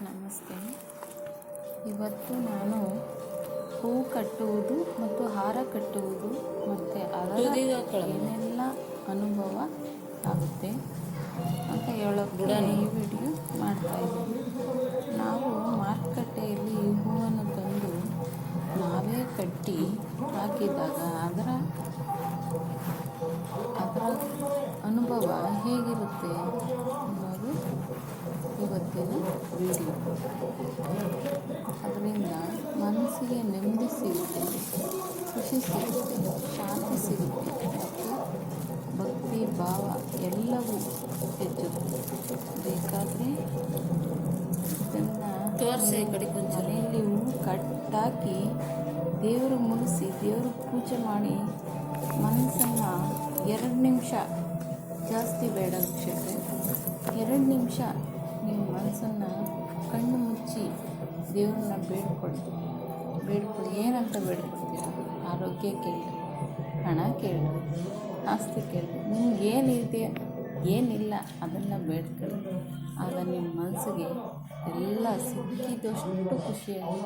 ನಮಸ್ತೆ. ಇವತ್ತು ನಾನು ಹೂ ಕಟ್ಟುವುದು ಮತ್ತು ಹಾರ ಕಟ್ಟುವುದು ಮತ್ತು ಅದರ ಏನೆಲ್ಲ ಅನುಭವ ಆಗುತ್ತೆ ಅಂತ ಹೇಳೋಕ್ಕೆ ಈ ವಿಡಿಯೋ ಮಾಡ್ತಾಯಿದ್ದೀನಿ ನಾವು ಮಾರುಕಟ್ಟೆಯಲ್ಲಿ ಹೂವನ್ನು ತಂದು ನಾವೇ ಕಟ್ಟಿ ಹಾಕಿದಾಗ ಅದರ ಅದರ ಅನುಭವ ಹೇಗಿರುತ್ತೆ ವೀಡಿಯೋ ಅದರಿಂದ ಮನಸ್ಸಿಗೆ ನೆಮ್ಮದಿ ಸಿಗುತ್ತೆ ಖುಷಿ ಸಿಗುತ್ತೆ ಶಾಂತಿ ಸಿಗುತ್ತೆ. ಮತ್ತು ಭಕ್ತಿ ಭಾವ ಎಲ್ಲವೂ ಹೆಚ್ಚುತ್ತೆ. ಬೇಕಾದರೆ ಇದನ್ನು. ಮನೆಯಲ್ಲಿ ಹೂವು ಕಟ್ಟಾಕಿ ದೇವರು ಮುಗಿಸಿ ದೇವರು ಪೂಜೆ ಮಾಡಿ ಮನಸ್ಸನ್ನು ಎರಡು ನಿಮಿಷ ಜಾಸ್ತಿ ಬೇಡ ಕ್ಷೇತ್ರ ಎರಡು ನಿಮಿಷ ನೀವು ಮನಸ್ಸನ್ನು ಕಣ್ಣು ಮುಚ್ಚಿ ದೇವ್ರನ್ನ ಬೇಡ್ಕೊಳ್ತೀವಿ. ಬೇಡ್ಕೊಳ್ಳಿ ಏನಂತ ಬೇಡ್ಕೊಳ್ತೀರ? ಆರೋಗ್ಯ ಕೇಳಿ ಹಣ ಕೇಳಿ ಆಸ್ತಿ ಕೇಳಿ ನಿಮ್ಗೆ ಏನಿದೆ, ಏನಿಲ್ಲ ಅದನ್ನು ಬೇಡ್ಕೊಳ್ಳಿ ಆಗ ನಿಮ್ಮ ಮನಸ್ಸಿಗೆ ಎಲ್ಲ ಸಿಕ್ಕಿದಷ್ಟು ಖುಷಿಯಾಗಿ